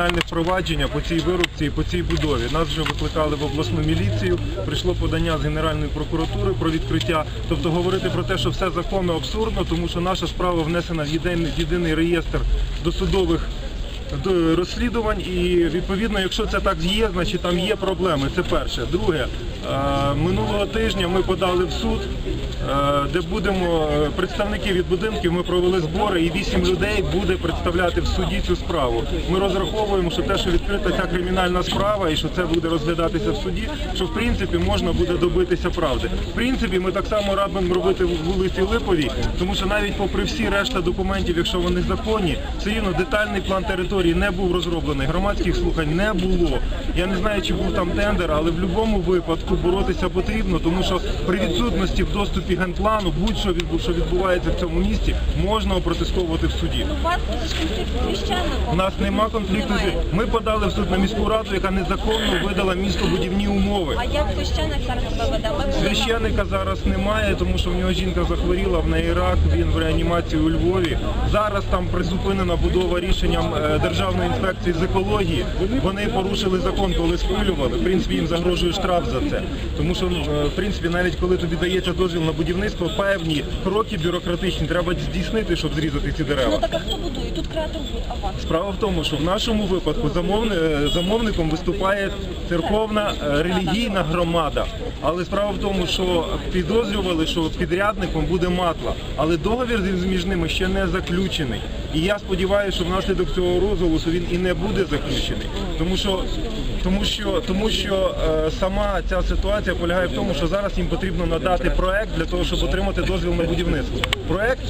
кримінальних провадження по цій вирубці і по цій будові. Нас вже викликали в обласну міліцію, прийшло подання з Генеральної прокуратури про відкриття. Тобто говорити про те, що все законно абсурдно, тому що наша справа внесена в єдиний, єдиний реєстр досудових розслідувань і відповідно, якщо це так є, значить там є проблеми. Це перше. Друге, е, минулого тижня ми подали в суд, е, де будемо е, представники від будинків. Ми провели збори, і вісім людей буде представляти в суді цю справу. Ми розраховуємо, що те, що відкрита ця кримінальна справа, і що це буде розглядатися в суді, що в принципі можна буде добитися правди. В принципі, ми так само радимо робити в вулиці Липовій, тому що навіть попри всі решта документів, якщо вони законні, все рівно детальний план території не був розроблений. Громадських слухань не було. Я не знаю, чи був там тендер, але в будь-якому випадку боротися потрібно, тому що при відсутності в доступі генплану будь-що що відбувається в цьому місті, можна опротестовувати в суді. У вас конфлікт священником? У нас нема конфлікту. Немає. Ми подали в суд на міську раду, яка незаконно видала містобудівні умови. А як священник зараз себе веде? Ми були Священника зараз немає, тому що в нього жінка захворіла в неї рак, він в реанімації у Львові. Зараз там призупинена будова рішенням е, Державної інспекції з екології. Вони порушили закон, коли спилювали. В принципі, їм загрожує штраф за це. Тому що ну, е, в принципі, навіть коли тобі дається дозвіл на будівництво, певні кроки бюрократичні треба здійснити, щоб зрізати ці дерева. Ну так а хто будує? Тут креатор буде, а? Справа в тому, що в нашому випадку замовни- е, замовником виступає церковна е, релігійна громада. Але справа в тому, що підозрювали, що підрядником буде матла, але договір між ними ще не заключений. І я сподіваюся, що внаслідок цього розголосу він і не буде заключений, тому що тому що тому що е, сама ця ситуація полягає в тому, що зараз їм потрібно надати проект для того, щоб отримати дозвіл на будівництво. Проект